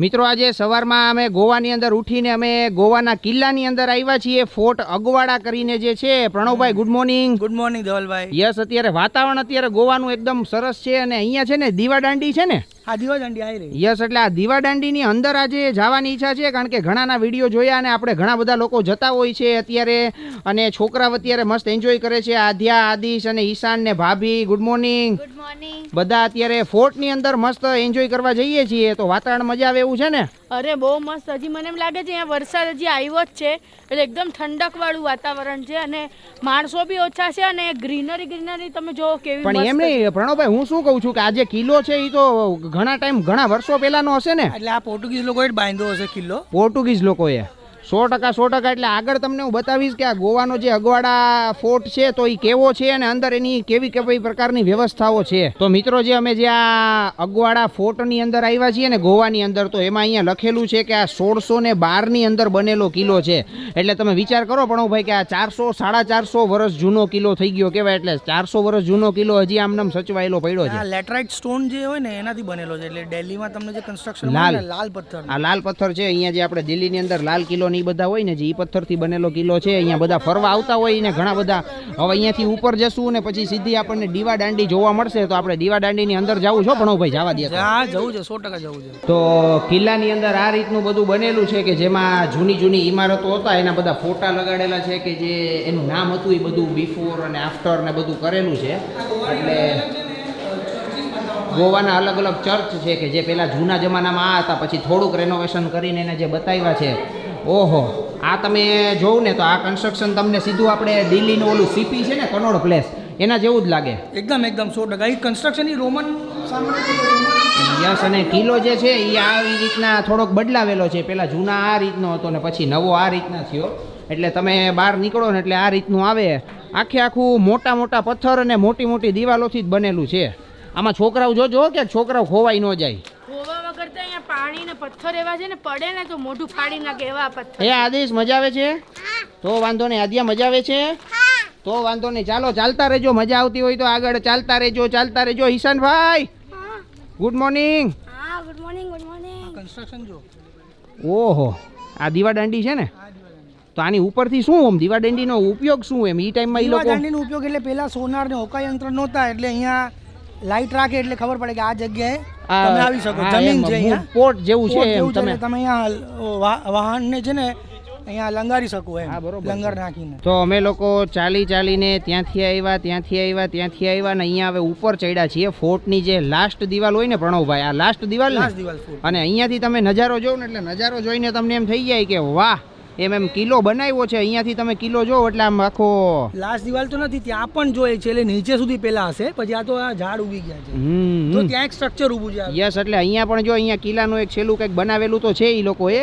મિત્રો આજે સવારમાં અમે ગોવાની અંદર ઉઠીને અમે ગોવાના કિલ્લાની અંદર આવ્યા છીએ. ફોર્ટ અગવાડા કરીને જે છે. Pranavbhai good morning good morning Dhavalbhai. Yes અત્યારે વાતાવરણ અત્યારે ગોવાનું એકદમ સરસ છે અને અહીંયા છે ને દીવા દાંડી છે ને? હા દીવા દાંડી આવી રહી. યસ એટલે આ દીવા દાંડીની અંદર આજે જવાની ઈચ્છા છે કારણ કે ઘણાના વીડિયો જોયા અને આપણે ઘણા બધા લોકો જતા હોય છે અત્યારે અને છોકરાઓ અત્યારે મસ્ત એન્જોય કરે છે. આધ્યા આદિશ અને ઈશાન ને ભાભી ગુડ મોર્નિંગ બધા અત્યારે ફોર્ટની અંદર મસ્ત એન્જોય કરવા જઈએ છીએ તો વાતાવરણ મજા આવે એવું છે ને? અરે બહુ મસ્ત હજી મને એમ લાગે છે અહીંયા વરસાદ હજી આવ્યો જ છે એટલે એકદમ ઠંડક વાળું વાતાવરણ છે અને માણસો બી ઓછા છે અને ગ્રીનરી ગ્રીનરી તમે જો કેવી પણ એમ નહીં પ્રણવભાઈ હું શું કહું છું કે આજે કિલો કિલ્લો છે એ તો ઘણા ટાઈમ ઘણા વર્ષો પહેલાનો હશે ને? એટલે આ પોર્ટુગીઝ લોકોએ બાંધ્યો હશે કિલ્લો. પોર્ટુગીઝ લોકોએ. સો ટકા સો ટકા એટલે આગળ તમને હું બતાવીશ કે આ ગોવાનો જે અગવાડા ફોર્ટ છે તો એ કેવો છે અને અંદર એની કેવી કેવી પ્રકારની વ્યવસ્થાઓ છે. તો મિત્રો જે અમે જે આ અગવાડા ફોર્ટની અંદર આવ્યા છીએ ને ગોવાની અંદર તો એમાં અહીંયા લખેલું છે કે આ સોળસો ને બારની અંદર બનેલો કિલ્લો છે. એટલે તમે વિચાર કરો પણ ભાઈ કે આ ચારસો સાડા ચારસો વર્ષ જૂનો કિલ્લો થઈ ગયો કેવાય એટલે ચારસો વર્ષ જૂનો કિલ્લો હજી આમનામ સચવાયેલો પડ્યો છે. આ લેટરાઇટ સ્ટોન જે હોય ને એનાથી બનેલો છે. એટલે દિલ્હીમાં તમને જે કન્સ્ટ્રક્શન લાલ. લાલ પથ્થર. આ લાલ પથ્થર છે અહીંયા જે આપણે દિલ્હીની અંદર લાલ કિલ્લો ને બધા હોય ને જે પથ્થરથી બનેલો કિલ્લો છે અહીંયા બધા ફરવા આવતા હોય ને ઘણા બધા. હવે અહીંયાથી ઉપર જશું ને પછી સીધી આપણને દીવા દાંડી જોવા મળશે તો આપણે દીવા દાંડીની અંદર જવું છો? ભાઈ જવા દે. હા જવું છે સો ટકા જવું છે. તો કિલ્લાની અંદર આ રીતનું બધું બનેલું છે કે જેમાં જૂની જૂની ઇમારતો હતા એના બધા ફોટા લગાડેલા છે કે જે એનું નામ હતું એ બધું બિફોર અને આફ્ટર ને બધું કરેલું છે. એટલે ગોવાના અલગ અલગ ચર્ચ છે કે જે પેલા જૂના જમાનામાં આ હતા પછી થોડુંક રેનોવેશન કરીને એને જે બતાવ્યા છે ઓહો આ તમે જોવું ને તો આ કન્સ્ટ્રક્શન તમને સીધું આપણે દિલ્હીનું ઓલું સીપી છે ને કનોડ પ્લેસ એના જેવું જ લાગે. એકદમ એકદમ સો ટકા. એ કન્સ્ટ્રક્શન એ રોમન યસ અને કિલ્લો જે છે એ આવી રીતના થોડોક બદલાવેલો છે. પેલા જૂના આ રીતનો હતો ને પછી નવો આ રીતના થયો. એટલે તમે બહાર નીકળો ને એટલે આ રીતનું આવે. આખે આખું મોટા મોટા પથ્થર અને મોટી મોટી દિવાલોથી જ બનેલું છે. આમાં છોકરાઓ જોજો કે છોકરાઓ ખોવાઈ ન જાય. તો અહીંયા પાણી ને પથ્થર એવા છે ને પડે ને તો મોઢું ફાડી નાખે એવા પથ્થર. એ આદેશ મજા આવે છે? તો વાંધો નહીં આદ્યા મજા આવે છે? તો વાંધો નહીં ચાલો ચાલતા રહેજો મજા આવતી હોય તો આગળ ચાલતા રહેજો ચાલતા રહેજો. ઈશાનભાઈ ગુડ મોર્નિંગ હા good morning good morning construction જો ઓહો આ દીવા દાંડી છે ને? તો આની ઉપરથી શું આમ દીવા દાંડીનો ઉપયોગ શું એમ? ઈ ટાઈમમાં ઈ દીવા લોકો દાંડીનો ઉપયોગ એટલે પહેલા સોનાર ને હોકા યંત્ર નહોતા એટલે અહીંયા લાઈટ રાખે એટલે ખબર પડે કે આ જગ્યાએ તમે આવી શકો જમીન છે અહીંયા. પોર્ટ જેવું છે એમ તમે. તમે અહીંયા વાહનને છે ને અહીંયા લંગારી શકો એમ લંગર નાખીને. તો અમે લોકો ચાલી ચાલીને ત્યાંથી આવ્યા ત્યાંથી આવ્યા ત્યાંથી આવ્યા ને અહીંયા હવે ઉપર ચડ્યા છીએ. ફોર્ટની જે લાસ્ટ દિવાલ હોય ને પ્રણવભાઈ આ લાસ્ટ દિવાલ અને અહીંયાથી તમે નજારો જોવો ને એટલે નજારો જોઈને તમને એમ થઈ જાય કે વાહ એમ એમ કિલ્લો બનાવ્યો છે. અહીંયાથી તમે કિલો જોવો એટલે આમ આખો લાસ્ટ દિવાલ તો નથી ત્યાં પણ જોઈએ છે. એટલે નીચે સુધી પેલા હશે પછી આ તો આ ઝાડ ઉગી ગયા છે. તો ત્યાં એક સ્ટ્રક્ચર ઊભું છે. યસ એટલે અહીંયા પણ જો અહીંયા કિલ્લાનું એક છેલ્લું કંઈક બનાવેલું તો છે એ લોકોએ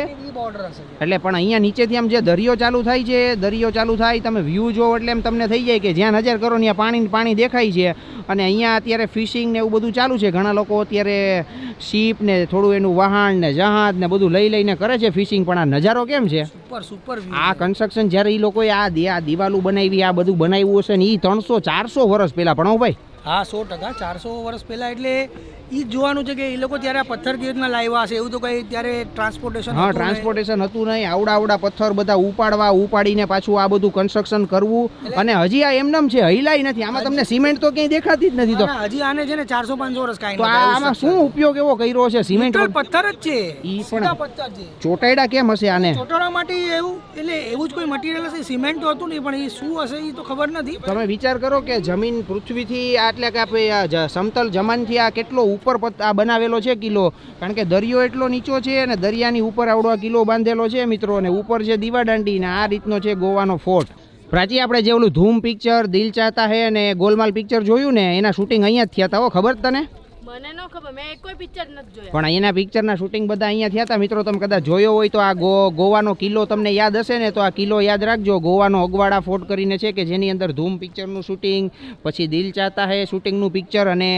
એટલે પણ અહીંયા નીચેથી આમ જે દરિયો ચાલુ થાય છે દરિયો ચાલુ થાય તમે વ્યૂ જોવો એટલે એમ તમને થઈ જાય કે જ્યાં નજર કરો ત્યાં પાણી પાણી દેખાય છે. અને અહીંયા અત્યારે ફિશિંગ ને એવું બધું ચાલુ છે. ઘણા લોકો અત્યારે શીપ ને થોડું એનું વહાણ ને જહાજ ને બધું લઈ લઈને કરે છે ફિશિંગ પણ આ નજારો કેમ છે? સુપર સુપર આ કન્સ્ટ્રક્શન જ્યારે એ લોકોએ આ આ દિવાલું બનાવી આ બધું બનાવ્યું હશે ને એ ત્રણસો ચારસો વર્ષ પહેલાં પણ ભાઈ. હા સો ટકા ચારસો વર્ષ પહેલાં એટલે જ જોવાનું છે કે એ લોકો ત્યારે પથ્થર કેવી રીતના લાવ્યા હશે એવું તો કઈ ત્યારે ટ્રાન્સપોર્ટેશન હા ટ્રાન્સપોર્ટેશન હતું નહીં. આવડા આવડા પથ્થર બધા ઉપાડવા ઉપાડીને પાછું આ બધું કન્સ્ટ્રક્શન કરવું. અને હજી આ એમનેમ છે હૈલાઈ નથી. આમાં તમને સિમેન્ટ તો ક્યાંય દેખાતી જ નથી તો. હજી આને છે ને ચારસો પાંચસો વર્ષ કાંઈ તો આમાં શું ઉપયોગ એવો કર્યો છે સિમેન્ટ પથ્થર જ છે ઈ પણ- પથ્થર છે. ચોટાડા કેમ હશે આને? ચોટાડા માટે એવું એટલે એવું જ કોઈ મટીરિયલ હશે? સિમેન્ટ તો હતું નહીં પણ એ શું હશે એ તો ખબર નથી. તમે વિચાર કરો કે જમીન પૃથ્વીથી આટલે કે આપણે સમતલ જમાનથી આ કેટલો ઉપર આ બનાવેલો છે કિલ્લો કારણ કે દરિયો એટલો નીચો છે અને દરિયાની ઉપર આવડો આ કિલ્લો બાંધેલો છે મિત્રો. અને ઉપર છે દીવાદાંડી ને આ રીતનો છે ગોવાનો ફોર્ટ પ્રાચી આપણે જે ઓલું ધૂમ પિક્ચર, દિલ ચાહતા હે અને ગોલમાલ પિક્ચર જોયું ને, એના શૂટિંગ અહીંયા જ થયા હતા હો. ખબર તને? મને ન ખબર, મેં કોઈ પિક્ચર નથી જોયા. પણ અહીંના પિક્ચરના શૂટિંગ બધા અહીંયા થયા હતા મિત્રો, તમે કદાચ જોયો હોય તો આ ગો, ગોવાનો કિલ્લો તમને યાદ હશે ને, તો આ કિલ્લો યાદ રાખજો. ગોવાનો અગવાડા ફોર્ટ કરીને છે કે જેની અંદર ધૂમ પિક્ચરનું શૂટિંગ પછી દિલ ચાહતા હે શૂટિંગનું પિક્ચર અને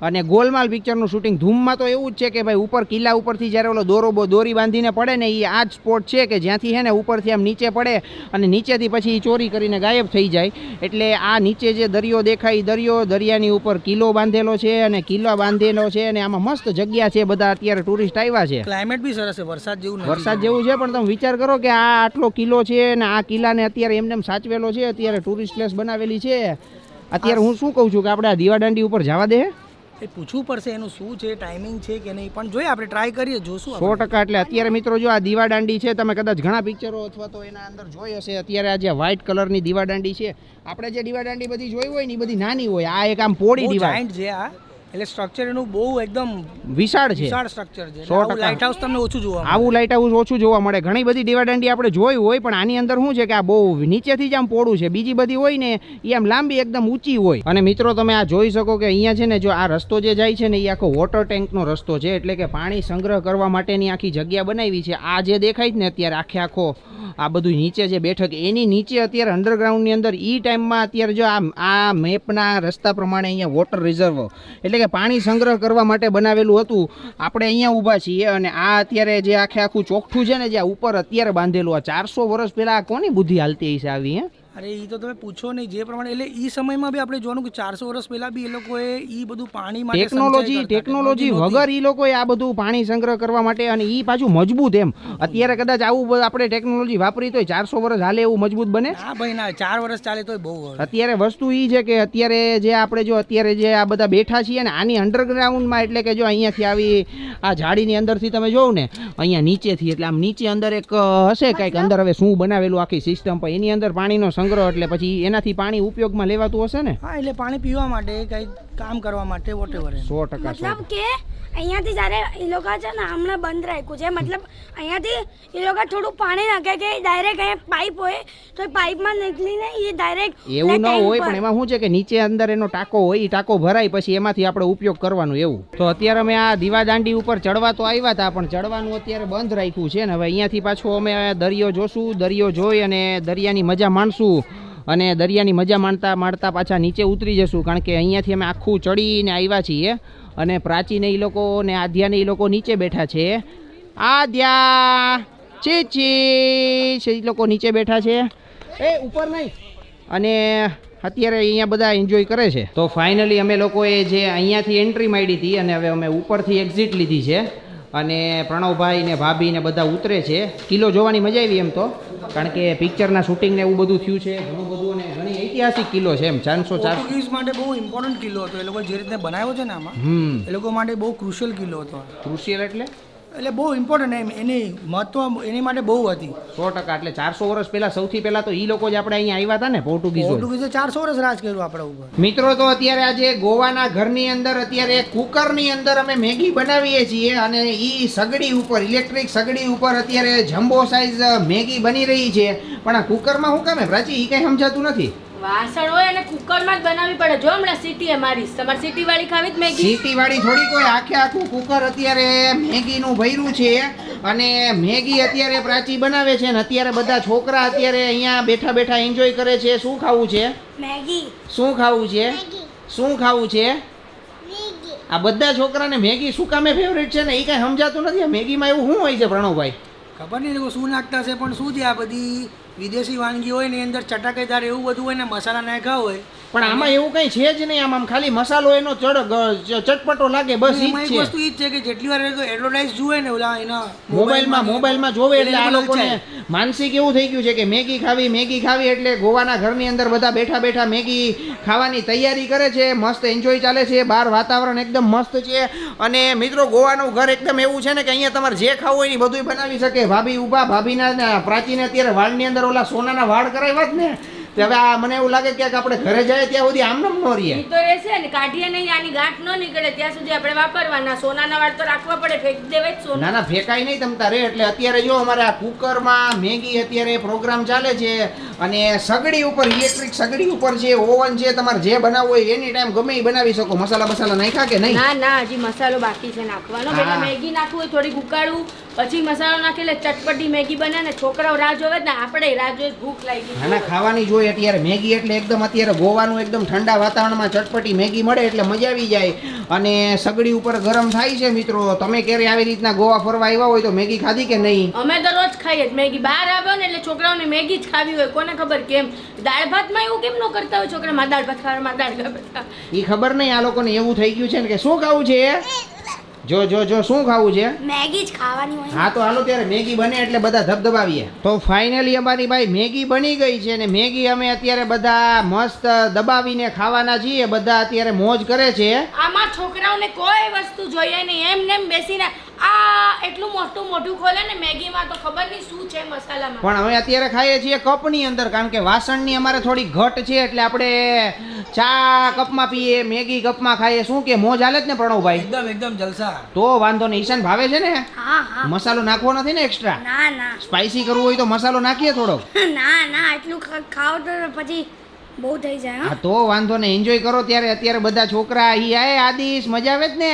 અને ગોલમાલ પિક્ચરનું શૂટિંગ ધૂમમાં તો એવું જ છે કે ભાઈ ઉપર કિલ્લા ઉપરથી જ્યારે ઓલો દોરો દોરી બાંધીને પડે ને એ આ જ સ્પોટ છે કે જ્યાંથી હે ને ઉપરથી આમ નીચે પડે અને નીચેથી પછી એ ચોરી કરીને ગાયબ થઈ જાય. એટલે આ નીચે જે દરિયો દેખાય દરિયો દરિયાની ઉપર કિલ્લો બાંધેલો છે અને કિલ્લા બાંધેલો છે અને આમાં મસ્ત જગ્યા છે બધા અત્યારે ટુરિસ્ટ આવ્યા છે. ક્લાઇમેટ બી સરસ છે વરસાદ જેવું વરસાદ જેવું છે પણ તમે વિચાર કરો કે આ આટલો કિલ્લો છે અને આ કિલ્લાને અત્યારે એમને સાચવેલો છે અત્યારે ટુરિસ્ટ પ્લેસ બનાવેલી છે. અત્યારે હું શું કહું છું કે આપણે આ દીવાદાંડી ઉપર જવા દે. એ પૂછવું પડશે એનું શું છે ટાઈમિંગ છે કે નહીં પણ જોઈએ આપણે ટ્રાય કરીએ જોશું સો ટકા એટલે અત્યારે મિત્રો જો આ દીવાદાંડી છે તમે કદાચ ઘણા પિક્ચરો અથવા તો એના અંદર જોઈ હશે અત્યારે આ જે વ્હાઇટ કલરની દીવાદાંડી છે આપણે જે દીવાદાંડી બધી જોઈ હોય ને એ બધી નાની હોય આ એક આમ પોળી દીવા છે આ. એટલે સ્ટ્રક્ચર એનું બહુ એકદમ વિશાળ છે. વિશાળ સ્ટ્રક્ચર છે. સો લાઇટ હાઉસ તમને ઓછું જોવા. આવું લાઇટ હાઉસ ઓછું જોવા મળે. ઘણી બધી દીવાદાંડી આપણે જોઈ હોય પણ આની અંદર શું છે કે આ બહુ નીચેથી જ આમ પોળું છે. બીજી બધી હોય ને એ આમ લાંબી એકદમ ઊંચી હોય. અને મિત્રો તમે આ જોઈ શકો કે અહીંયા છે ને જો આ રસ્તો જે જાય છે ને એ આખો વોટર ટેન્કનો રસ્તો છે. એટલે કે પાણી સંગ્રહ કરવા માટેની આખી જગ્યા બનાવી છે. આ જે દેખાય છે ને અત્યારે આખે આખો આ બધું નીચે જે બેઠક. એની નીચે અત્યારે અંડરગ્રાઉન્ડની અંદર એ ટાઈમમાં અત્યારે જો આ આ મેપના રસ્તા પ્રમાણે અહીંયા વોટર રિઝર્વ એટલે કે પાણી સંગ્રહ કરવા માટે બનાવેલું હતું. આપણે અહીંયા ઊભા છીએ અને આ અત્યારે જે આખે આખું ચોખ્ઠું છે ને જે ઉપર અત્યારે બાંધેલું, આ ચારસો વર્ષ પહેલાં કોની બુદ્ધિ હાલતી હશે આવી, હે? અરે એ તો તમે પૂછો નહીં. જે પ્રમાણે એટલે એ સમયમાં બી આપણે જોવાનું કે ચારસો વર્ષ પહેલા બી એ લોકોએ એ બધું પાણી માટે ટેકનોલોજી ટેકનોલોજી વગર એ લોકોએ આ બધું પાણી સંગ્રહ કરવા માટે અને એ પાછું મજબૂત એમ. અત્યારે કદાચ આવું આપણે ટેકનોલોજી વાપરી તો ચારસો વર્ષ હાલે એવું મજબૂત બને? હા ભાઈ ના ચાર વર્ષ ચાલે તો બહુ અત્યારે વસ્તુ એ છે કે અત્યારે જે આપણે જો અત્યારે જે આ બધા બેઠા છીએ ને આની અંડરગ્રાઉન્ડમાં એટલે કે જો અહીંયાથી આવી આ ઝાડીની અંદરથી તમે જોવ ને અહીંયા નીચેથી એટલે આમ નીચે અંદર એક હશે કંઈક અંદર હવે શું બનાવેલું આખી સિસ્ટમ પણ એની અંદર પાણીનો સંગ્રહ એટલે પછી એનાથી પાણી ઉપયોગમાં લેવાતું હશે ને? હા એટલે પાણી પીવા માટે કંઈક કામ કરવા માટે વોટેવર સો ટકા મતલબ કે અહીંયાથી જ્યારે એ લોકો છે ને હમણાં બંધ રાખ્યું છે મતલબ અહીંયાથી એ લોકો થોડું પાણી નાખે કે ડાયરેક્ટ અહીંયા પાઇપ હોય તો એ પાઇપમાં નીકળીને એ ડાયરેક્ટ એવું ન હોય પણ એમાં શું છે કે નીચે અંદર એનો ટાંકો હોય એ ટાંકો ભરાય પછી એમાંથી આપણે ઉપયોગ કરવાનું એવું. તો અત્યારે અમે આ દીવાદાંડી ઉપર ચડવા તો આવ્યા હતા પણ ચડવાનું અત્યારે બંધ રાખ્યું છે ને. હવે અહીંયાથી પાછું અમે દરિયો જોશું દરિયો જોઈ અને દરિયાની મજા માણશું. અને દરિયાની મજા માણતા માણતા પાછા નીચે ઉતરી જશું, કારણ કે અહીંયાથી અમે આખું ચડીને આવ્યા છીએ અને પ્રાચીન એ લોકો ને આધ્યાને એ લોકો નીચે બેઠા છે. આધ્યા છે એ લોકો નીચે બેઠા છે. એ, ઉપર નહીં. અને અત્યારે અહીંયા બધા એન્જોય કરે છે. તો ફાઇનલી અમે લોકોએ જે અહીંયાથી એન્ટ્રી માંડી હતી અને હવે અમે ઉપરથી એક્ઝિટ લીધી છે. અને પ્રણવભાઈ ને ભાભી ને બધા ઉતરે છે. કિલ્લો જોવાની મજા આવી એમ તો. કારણ કે પિક્ચરના શૂટિંગ ને એવું બધું થયું છે. ઘણું બધું અને ઘણી ઐતિહાસિક કિલ્લો છે એમ. ચારસો ચારસો માટે બહુ ઇમ્પોર્ટન્ટ કિલ્લો હતો. એ લોકો જે રીતે બનાવ્યો છે ને આમાં હમ. એ લોકો માટે બહુ ક્રુશિયલ કિલ્લો હતો. ક્રુશિયલ એટલે? એટલે બહુ ઇમ્પોર્ટન્ટ એમ એની મહત્વ એની માટે બહુ હતી. સો ટકા એટલે ચારસો વર્ષ પહેલા સૌથી પહેલા તો એ લોકો જ આપણે અહીંયા આવ્યા હતા ને પોર્ટુગીઝો પોર્ટુગીઝે ચારસો વર્ષ રાજ કર્યું આપણા ઉપર. મિત્રો તો અત્યારે આજે ગોવાના ઘરની અંદર અત્યારે કુકરની અંદર અમે મેગી બનાવીએ છીએ અને એ સગડી ઉપર ઇલેક્ટ્રિક સગડી ઉપર અત્યારે જમ્બો સાઇઝ મેગી બની રહી છે. પણ આ કુકરમાં શું કામે પ્રાચી એ કંઈ સમજાતું નથી. વાસણ હોય અને કુકરમાં જ બનાવવી પડે. જો હમણાં સિટી મારી તમારે સિટી વાળી ખાવી જ મેગી? સિટી વાળી થોડી કોઈ આખે આખું કુકર અત્યારે મેગીનું ભર્યું છે અને મેગી અત્યારે પ્રાચી બનાવે છે ને અત્યારે બધા છોકરા અત્યારે અહીંયા બેઠા બેઠા એન્જોય કરે છે. શું ખાવું છે? મેગી. શું ખાવું છે? શું ખાવું છે? આ બધા છોકરાને મેગી શું કામે ફેવરેટ છે ને એ કાંઈ સમજાતું નથી. મેગીમાં એવું શું હોય છે પ્રણવભાઈ? ખબર નહીં શું નાખતા છે પણ શું છે આ બધી? વિદેશી વાનગી હોય ને એની અંદર ચટાકેદાર એવું બધું હોય ને મસાલા નાખ્યા હોય પણ આમાં એવું કઈ છે જ નહીં. આમ ખાલી મસાલો એનો ચડ ચટપટો લાગે બસ ઈ જ છે. વસ્તુ ઈ જ છે કે જેટલી વાર એડવર્ટાઇઝ જુએ ને ઓલા એના મોબાઈલમાં મોબાઈલમાં જોવે એટલે આ લોકોને માનસિક એવું થઈ ગયું છે કે મેગી ખાવી મેગી ખાવી એટલે ગોવાના ઘરની અંદર બધા બેઠા બેઠા મેગી ખાવાની તૈયારી કરે છે મસ્ત એન્જોય ચાલે છે બહાર વાતાવરણ એકદમ મસ્ત છે. અને મિત્રો ગોવાનું ઘર એકદમ એવું છે ને કે અહીંયા તમારે જે ખાવું હોય એ બધું બનાવી શકે. ભાભી ઊભા ભાભીના પ્રાચીને અત્યારે વાળની અંદર ઓલા સોનાના વાળ કરાવ્યા જ ને. તે હવે આ મને એવું લાગે કે આપણે ઘરે જાય ત્યાં સુધી આમ નમ નો રહીએ. તો રહેશે ને કાઢીએ નહીં આની ગાંઠ ન નીકળે ત્યાં સુધી આપણે વાપરવાના. સોનાના વાળ તો રાખવા પડે ફેંકી દેવાય જ સોના. ના ના ફેંકાય નહીં તમ તારે એટલે અત્યારે જો અમારે આ કુકરમાં મેગી અત્યારે પ્રોગ્રામ ચાલે છે અને સગડી ઉપર ઇલેક્ટ્રિક સગડી ઉપર છે ઓવન છે તમારે જે બનાવવું હોય એની ટાઈમ ગમે એ બનાવી શકો. મસાલા મસાલા નાખ્યા કે નહીં? ના ના હજી મસાલો બાકી છે નાખવાનો. મેગી નાખવું હોય થોડીક ઉકાળવું પછી મસાલો નાખી એટલે ચટપટી મેગી બને ને છોકરાઓ રાહ જોવે ને આપણે રાહ જોઈએ ભૂખ લાગી આના ખાવાની જોઈએ અત્યારે મેગી એટલે એકદમ અત્યારે ગોવાનું એકદમ ઠંડા વાતાવરણમાં ચટપટી મેગી મળે એટલે મજા આવી જાય. અને સગડી ઉપર ગરમ થાય છે મિત્રો તમે ક્યારે આવી રીતના ગોવા ફરવા આવ્યા હોય તો મેગી ખાધી કે નહીં? અમે તો રોજ ખાઈએ જ મેગી. બહાર આવ્યો ને એટલે છોકરાઓને મેગી જ ખાવી હોય કોને ખબર કેમ? દાળ ભાતમાં એવું કેમ ન કરતા હોય છોકરા? માં દાળ ભાત ખાવા માં દાળ ભાત એ ખબર નહીં આ લોકોને એવું થઈ ગયું છે ને કે શું ખાવું છે? જો જો જો શું ખાવું છે? મેગી જ ખાવાની હોય હા તો હાલો ત્યારે મેગી બને એટલે બધા ધબધબાવીએ. તો ફાઇનલી અમારી ભાઈ મેગી બની ગઈ છે ને મેગી અમે અત્યારે બધા મસ્ત દબાવીને ખાવાના છીએ બધા અત્યારે મોજ કરે છે. આમાં છોકરાઓને કોઈ વસ્તુ જોઈએ નહીં. એમ નેમ બેસીને આ એટલું મોટું મોઢું ખોલે ને મેગીમાં તો ખબર નહીં શું છે મસાલામાં. પણ અમે અત્યારે ખાઈએ છીએ કપની અંદર કારણ કે વાસણની અમારે થોડી ઘટ છે એટલે આપણે ચા કપમાં પીએ મેગી કપમાં ખાઈએ. શું કે મોજ હાલે જ ને પ્રણવભાઈ એકદમ એકદમ જલસા. તો વાંધો નહીં. ઈશાન ભાવે છે ને? હા હા. મસાલો નાખવો નથી ને એક્સ્ટ્રા ના ના. સ્પાઈસી કરવું હોય તો મસાલો નાખીએ થોડો. ના ના એટલું ખાવ તો પછી બહુ થઈ જાય હા. હા તો વાંધો નહીં. એન્જોય કરો ત્યારે. અત્યારે બધા છોકરા ઈ આય આદિશ. મજા આવે જ ને?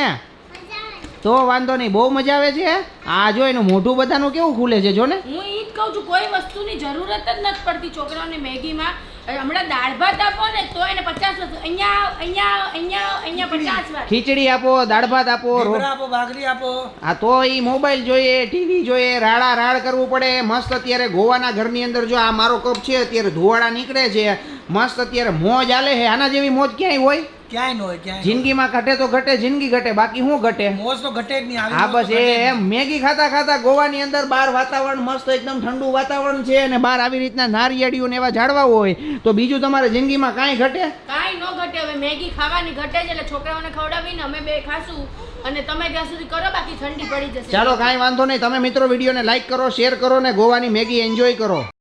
તો વાંધો નહીં બહુ મજા આવે છે આ જો એનું મોઢું બધાનું કેવું ખુલે છે જો ને? હું ઈ જ કહું છું કોઈ વસ્તુની જરૂરત જ નથી પડતી છોકરાઓને મેગીમાં. હમણાં દાળ ભાત આપો ને તો એને પચાસ અહીંયા અહીંયા અહીંયા અહીંયા પચાસ વાર. ખીચડી આપો દાળ ભાત આપો રો- આપો ભાખરી આપો. આ તો ઈ મોબાઈલ જોઈએ ટીવી જોઈએ રાડા રાડ કરવું પડે. મસ્ત અત્યારે ગોવાના ઘરની અંદર જો આ મારો કપ છે અત્યારે ધુવાડા નીકળે છે. મસ્ત અત્યારે મોજ આલે છે. આના જેવી મોજ ક્યાંય હોય? ક્યાંય ન હોય ક્યાંય જિંદગીમાં ઘટે તો ઘટે જિંદગી ઘટે બાકી શું ઘટે. મોજ તો ઘટે જ નહીં આવી હા બસ એ મેગી ખાતા ખાતા ગોવાની અંદર બહાર વાતાવરણ મસ્ત એકદમ ઠંડુ વાતાવરણ છે અને બહાર આવી રીતના નારિયેળીઓ ને એવા ઝાડવા હોય તો બીજું તમારે જિંદગીમાં કાંઈ ઘટે? કાંઈ ન ઘટે. હવે મેગી ખાવાની ઘટે જ એટલે છોકરાઓને ખવડાવીને અમે બે ખાશું અને તમે ત્યાં સુધી કરો બાકી ઠંડી પડી જશે. ચાલો કાંઈ વાંધો નહીં. તમે મિત્રો વિડીયોને લાઈક કરો શેર કરો ને ગોવાની મેગી એન્જોય કરો.